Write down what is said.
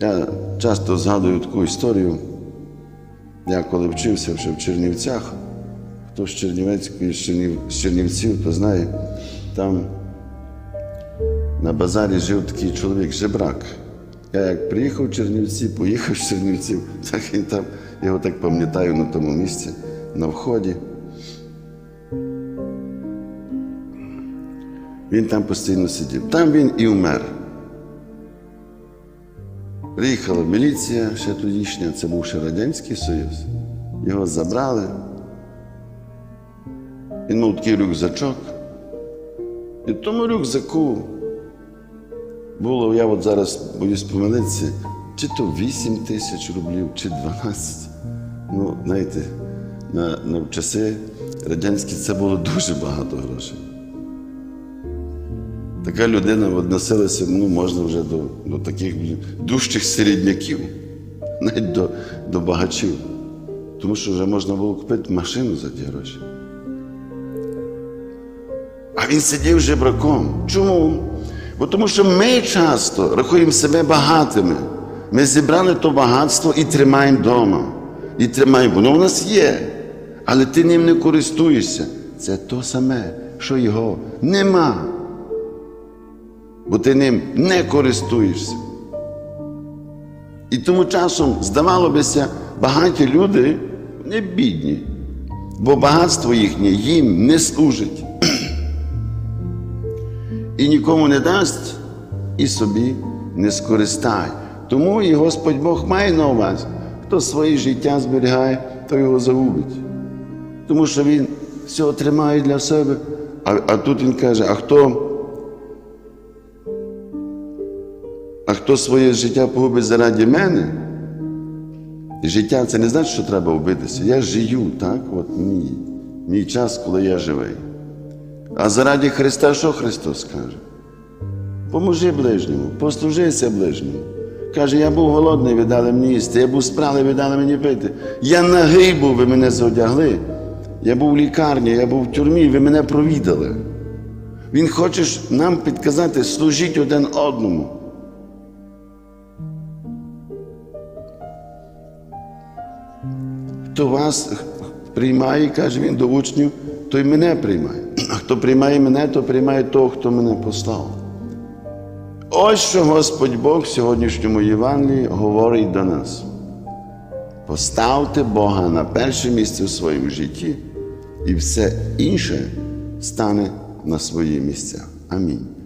Я часто згадую таку історію. Я коли вчився ще в Чернівцях, хто з Чернівецької, з, Чернівців, то знає, там на базарі жив такий чоловік, жебрак. Я як приїхав в Чернівці, поїхав з Чернівців, так він там, його так пам'ятаю на тому місці, на вході. Він там постійно сидів. Там він і вмер. Приїхала міліція ще тодішня, це був ще Радянський Союз. Його забрали. Він мав такий рюкзачок. І в тому рюкзаку було, я от зараз боюсь помилитися, чи то 8 тисяч рублів, чи 12. Ну, знаєте, на, на часи радянські це було дуже багато грошей. Така людина відносилася, ну, можна вже до, до таких дужчих середняків, навіть до, до багачів. Тому що вже можна було купити машину за ті гроші. А він сидів жебраком. Чому? Бо тому що ми часто рахуємо себе багатими. Ми зібрали то багатство і тримаємо вдома. І тримаємо, воно в нас є. Але ти ним не користуєшся. Це то саме, що його нема. Бо ти ним не користуєшся. І тому часом, здавало бися, багаті люди не бідні, бо багатство їхнє їм не служить. І нікому не дасть, і собі не скористає. Тому і Господь Бог має на увазі, хто своє життя зберігає, то його загубить. Тому що він все тримає для себе. А, а тут він каже: а хто? Хто своє життя погубить заради мене? Життя це не значить, що треба вбитися. Я жию, так? От мій, мій час, коли я живий. А заради Христа, що Христос каже? Поможи ближньому, послужися ближньому. Каже, я був голодний, ви дали мені їсти, я був спралий, ви дали мені пити. Я нагий був, ви мене зодягли. Я був в лікарні, я був в тюрмі, ви мене провідали. Він хоче нам підказати, служіть один одному. Хто вас приймає, каже він до учнів, той мене приймає. А хто приймає мене, то приймає того, хто мене послав. Ось що Господь Бог в сьогоднішньому Євангелії говорить до нас. Поставте Бога на перше місце в своєму житті, і все інше стане на свої місця. Амінь.